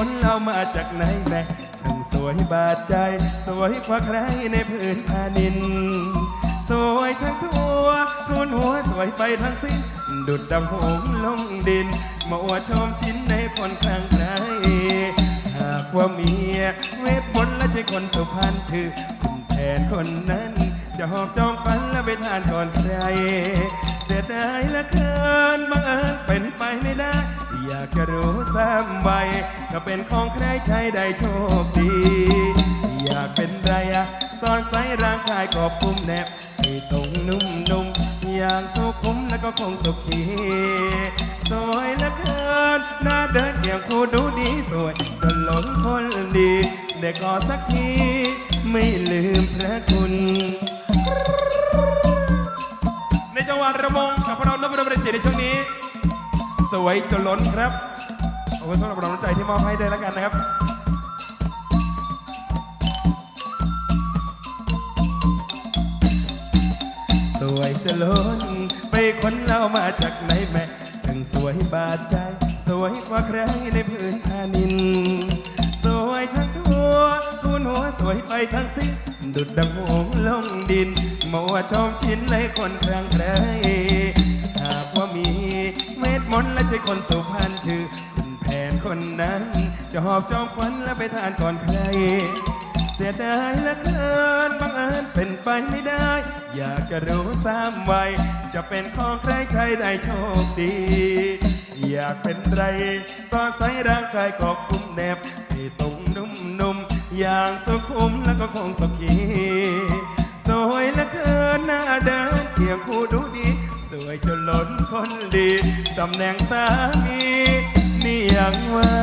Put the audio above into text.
คนเรามาจากไหนแม่ช่างสวยบาดใจ สวยกว่าใครในพื้นแผ่นดิน สวยทั้งตัวทุนหัวสวยไปทั้งสิ้น ดุดดำหงลงดิน มาอวดชมชิ้นในผลข้างใครหากว่าเมียเวทมนต์และใช่คนสุพรรณชื่อคุณแทนคนนั้น จะหอบจองฝันและไปทานก่อนใคร เสียดายเหละเกินบังเอิญเป็นไปไม่ได้ อยากจะรู้ซ้ำใบก็เป็นของใครใช้ได้โชคดี อยากเป็นไรอะซ่อนใส่ร่างกายกอบปุ่มแนบให้ตรงนุ่มๆอย่างสุขุมแล้วก็คงสุขีสวยเหละเกินหน้าเดินเกี่ยงคู่ดูดีสวยจนหลงคนดีได้กอดสักทีไม่ลืมพระคุณ ในจังหวัดระมงกับพวกเรานพดลประสิทธิ์ในช่วงนี้ สวยจนล้นครับขอบคุณสำหรับกำลังใจที่มอบให้ด้วยแล้วกันนะครับสวยจะล้นไปคนเรามาจากไหนแม่ช่างสวยบาดใจ สวยกว่าใครในพื้นแผ่นิน สวยทั้งตัวทุนหัวสวยไปทั้งสิ้นดุดดังหงลงดินมาว่าชมชิ้นเลยคนครั้งใคร นและใช่คนสุพรรณชื่อคุณแผนคนนั้น จะหอบจองควันและไปทานก่อนใคร เสียดายเหละเกินบังเอิญเป็นไปไม่ได้ อยากจะรู้ซ้ำไว้จะเป็นของใครใช้ได้โชคดี อยากเป็นไรซ่อนใส่ร่างกายกอบกุมแนบให้ตรงนุ่มๆอย่างสุขุมแล้วก็คงสุขี สวยเหละเกินหน้าเดินเคียงคู่ดูดี สวยจนล้นคนดีตำแหน่งสามีนี่ยังว่า